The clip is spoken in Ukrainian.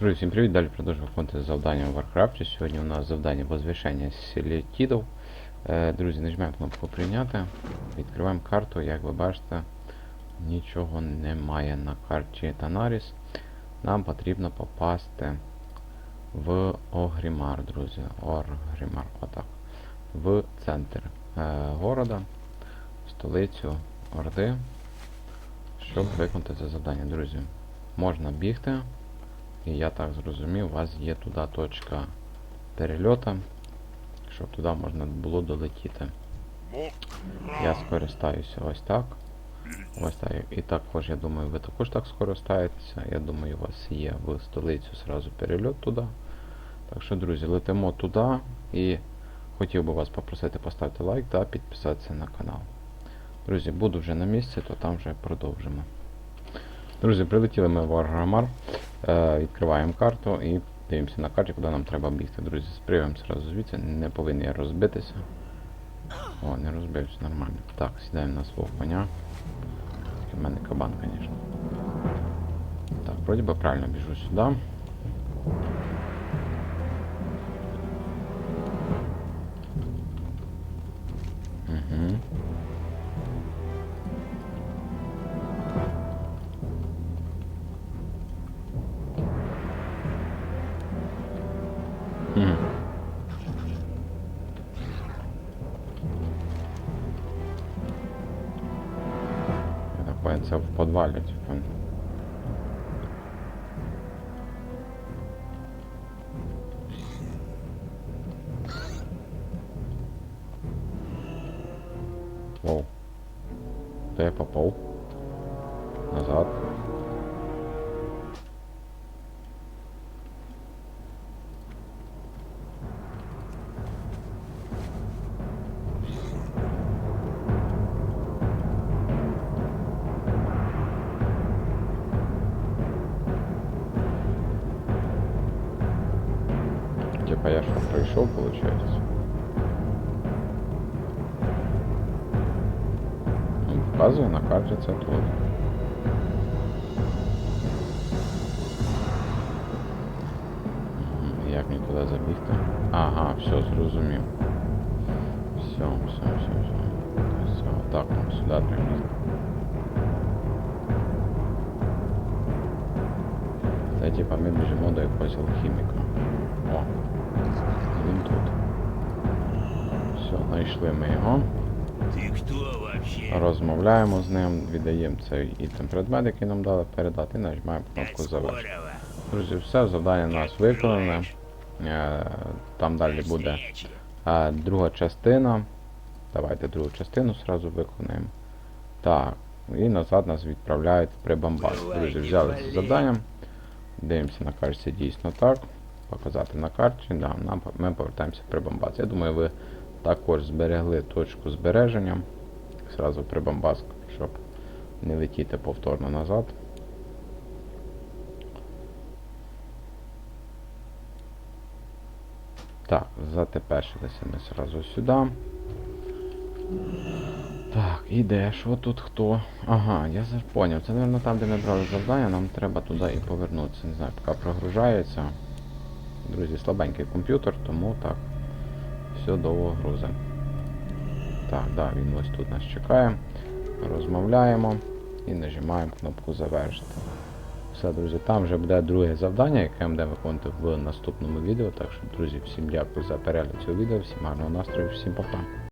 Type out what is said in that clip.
Друзі, всім привіт! Далі продовжуємо виконувати завдання в Warcraft. Сьогодні у нас завдання возвишення селітідів. Е, Друзі, нажимаємо кнопку прийняти. Відкриваємо карту, як ви бачите, нічого немає на карті Танаріс. Нам потрібно попасти в Огрімар, друзі. Огрімар, отак. В центр е, города, столицю Орди, щоб виконати це завдання, друзі. Можна бігти. І я так зрозумів, у вас є туди точка перельоту, щоб туди можна було долетіти. Я скористаюся ось так. Ось так. І також, я думаю, ви також так скористаєтеся. Я думаю, у вас є в столицю сразу перельот туди. Так що, друзі, летимо туди і хотів би вас попросити поставити лайк та підписатися на канал. Друзі, буду вже на місці, то там вже продовжимо. Друзі, прилетіли ми в Арграмар. Е, відкриваємо карту і дивимося на карті, куди нам треба бігти. Друзі, спрямуємо сразу звідси, не повинні розбитися. О, не розбився, нормально. Так, сідаємо на свого коня. У мене кабан, звісно. Так, вроді би правильно біжу сюди. Мгм. Я так понял, це в подвалі, типу. Воу. Де я попав? Назад. я что пройшов, получается? Ну, показує на карті це тут. Мгм, Як мені туди забігти? Ага, все, зрозумів. Все, все, все, все. Все, так, нам сюди треба бігти. Це типа ми біжимо до якогось алхіміка. О, він тут. Все, знайшли ми його. Розмовляємо з ним, віддаємо цей ітем предмет, який нам дали передати, і нажимаємо кнопку завершити. Друзі, все, завдання у нас виконане. Е, Там далі буде е, друга частина. Давайте другу частину зразу виконаємо. Так, і назад нас відправляють в Прибамбас. Друзі, взяли це завдання. Дивимося на карті дійсно так. Показати на карті. Да, нам, ми повертаємося в Прибамбас. Я думаю, ви також зберегли точку збереження. Зразу в Прибамбас, щоб не летіти повторно назад. Так, затепешилися ми зразу сюди. Так, і де? Що тут хто? Ага, я поняв. Це, мабуть, там, де ми брали завдання, нам треба туди і повернутися. Не знаю, поки прогружається. Друзі, слабенький комп'ютер, тому так. Все довго грузи. Так, да, він ось тут нас чекає. Розмовляємо і нажимаємо кнопку завершити. Все, друзі, там вже буде друге завдання, яке ми будемо виконувати в наступному відео. Так що, друзі, всім дякую за перегляд цього відео, всім гарного настрою, всім па-па.